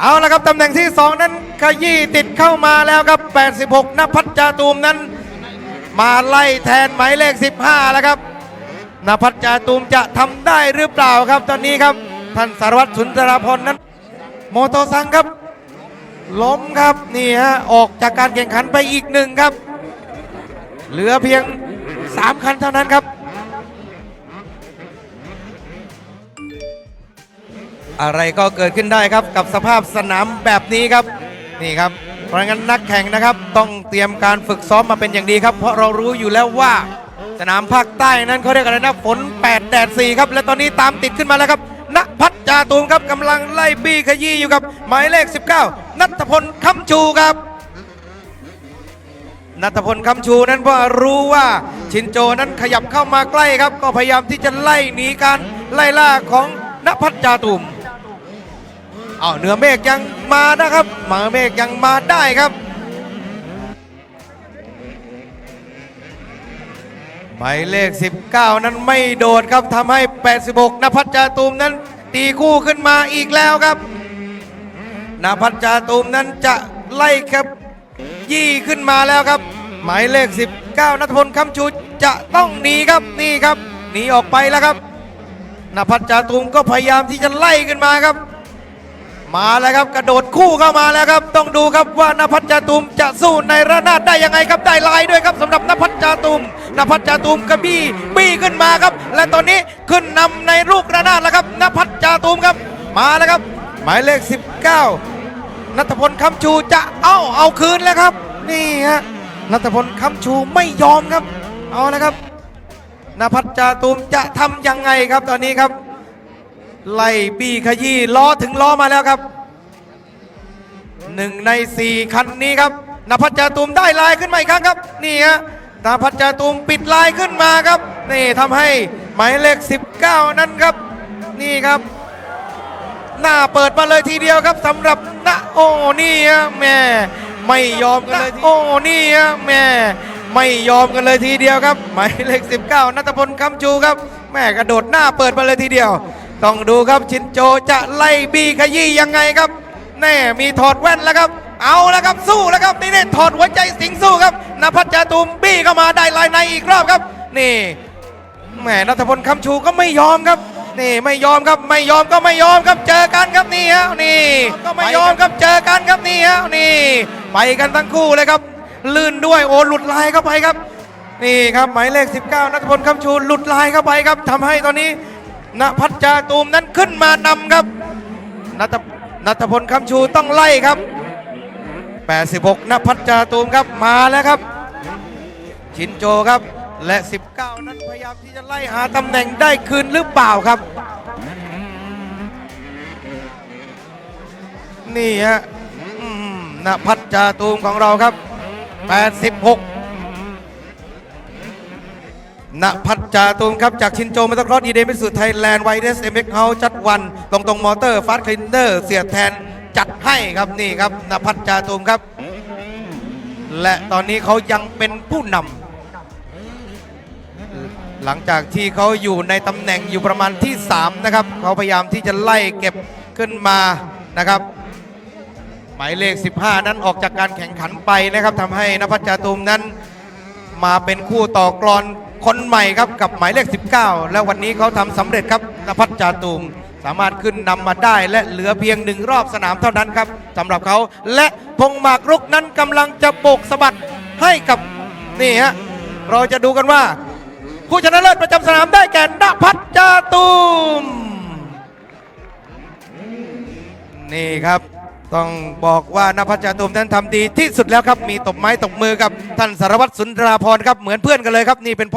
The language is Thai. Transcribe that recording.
เอาละครับตำแหน่งที่ 2 นั้นขยี้ติดเข้ามาแล้วครับ 86นภัทรจาตูมนั้น มาไล่แทนหมายเลข 15 แล้วครับนภัทรจาตูมจะทำได้หรือเปล่าครับตอนนี้ครับ ท่านสารวัตรสุนทรพลนั้น โมโตซังครับ ล้มครับนี่ฮะออกจากการแข่งขันไปอีกหนึ่งครับ เหลือเพียง 3 คันเท่านั้นครับ อะไรก็เกิดขึ้นได้ครับกับสภาพสนามแบบนี้ครับนี่ครับ เพราะงั้นนักแข่งนะครับ ต้องเตรียมการฝึกซ้อมมาเป็นอย่างดีครับ เพราะเรารู้อยู่แล้วว่า สนามภาคใต้นั้นเขาเรียกอะไรนะฝน8แดด4ครับและตอนนี้ตามติดขึ้นมาแล้วครับณพัฒจาตูมครับกำลังไล่บี้ขยี้อยู่กับ หมายเลข 19 นัทพลคำชูครับนัทพลคำชูนั้นเพราะรู้ว่าชินโจนั้นขยับเข้ามาใกล้ครับ ก็พยายามที่จะไล่หนีการไล่ล่าของนภัทรจาตุม เอาเหนือเมฆยังมานะครับเหนือเมฆยังมาได้ครับ หมายเลข 19 นั้นไม่โดดครับทำให้ 86นภัทรจาตุมนั้นตีคู่ขึ้นมาอีกแล้วครับนภัทรจาตุมนั้นจะไล่ครับยี่ขึ้นมาแล้วครับ หมายเลข 19นัทพลคำชูจะต้องหนีครับนี่ครับหนีออกไปแล้วครับนภัทรจาตุมก็พยายามที่จะไล่ขึ้นมาครับ มาแล้วครับกระโดดคู่เข้ามาแล้วครับ ต้องดูครับว่านภัทรจาตุมจะสู้ในระนาดได้ยังไงครับได้ลายด้วยครับสำหรับนภัทรจาตุมนภัทรจาตุมกระบี้บี้ขึ้นมาครับ และตอนนี้ขึ้นนำในลูกระนาดแล้วครับนภัทรจาตุมครับ มาแล้วครับ หมายเลข 19นัทพลคำชูจะเอาเอาคืนแล้วครับ นี่ฮะนัทพลคำชูไม่ยอมครับ เอาแล้วครับนภัทรจาตุมจะทำยังไงครับตอนนี้ครับ ไล่บี้ขยี้ล้อถึงล้อมาแล้วครับหนึ่งในสี่คันนี้ครับนภัทรจาตุมได้ลายขึ้นมาอีกครั้งครับ นี่ฮะนภัทรจาตุมปิดลายขึ้นมาครับ นี่ทำให้หมายเลข 19 นั้นครับ นี่ครับ หน้าเปิดมาเลยทีเดียวครับสำหรับณโอ้นี่ฮะแม่ไม่ยอมกันเลยโอ้นี่ฮะแม่ไม่ยอมกันเลยทีเดียวครับ หมายเลข 19นัทพลคำชูครับแม่กระโดดหน้าเปิดมาเลยทีเดียว ต้องดูครับชินโจจะไล่บีขยี้ยังไงครับ แน่มีถอดแว่นแล้วครับ เอาแล้วครับสู้แล้วครับนี่นี่ถอดหัวใจสิงสู้ครับนภัทรจาตุมบี้เข้ามาได้ลายในอีกรอบครับ นี่แหมนัทพลคำชูก็ไม่ยอมครับ นี่ไม่ยอมครับไม่ยอมก็ไม่ยอมครับเจอกันครับนี่ฮะนี่ ก็ไม่ยอมครับเจอกันครับนี่ฮะนี่ไปกันทั้งคู่เลยครับ ลื่นด้วยโอ้หลุดลายเข้าไปครับ นี่ครับหมายเลข 19 นัทพลคำชูหลุดลายเข้าไปครับทำให้ตอนนี้ ณพัชจาตูมนั้นขึ้นมานำครับนัทนัทพลคำชูต้องไล่ครับ 86ณพัชจาตูมครับมาแล้วครับ ชินโจครับและ 19 นั้นพยายามที่จะไล่หาตำแหน่งได้คืนหรือเปล่าครับ นี่ฮะอืมณพัชจาตูมของเราครับ 86 ณพัชจาตูมครับ จากชินโจมาตครอสอีเดมิสุไทยแลนด์ไวเดสเอ็มเอ็กเฮาจัดวันตรงตรงมอเตอร์ฟาสคลินเดอร์เสียแทนจัดให้ครับนี่ครับณพัชจาตูมครับ และตอนนี้เขายังเป็นผู้นำหลังจากที่เขาอยู่ในตำแหน่งอยู่ประมาณที่ 3 นะครับ เขาพยายามที่จะไล่เก็บขึ้นมานะครับหมายเลข 15 นั้นออกจากการแข่งขันไปนะครับทำให้นภัชจาตุมนั้นมาเป็นคู่ต่อกรอน คนใหม่ครับกับหมายเลข 19 และวันนี้เขาทำสำเร็จครับนภัชจาตุมสามารถขึ้นนำมาได้และเหลือเพียงหนึ่งรอบสนามเท่านั้นครับสำหรับเขาและพงหมากรุกนั้นกำลังจะโบกสะบัดให้กับนี่ฮะเราจะดูกันว่า ผู้ชนะเลิศประจำสนามได้แก่นภัชจาตุมนี่ครับต้องบอกว่านภัชจาตุมนั้นทำดีที่สุดแล้วครับมีตบไม้ตบมือกับท่านสารวัตรสุนทราพรครับเหมือนเพื่อนกันเลยครับนี่เป็นพ่อ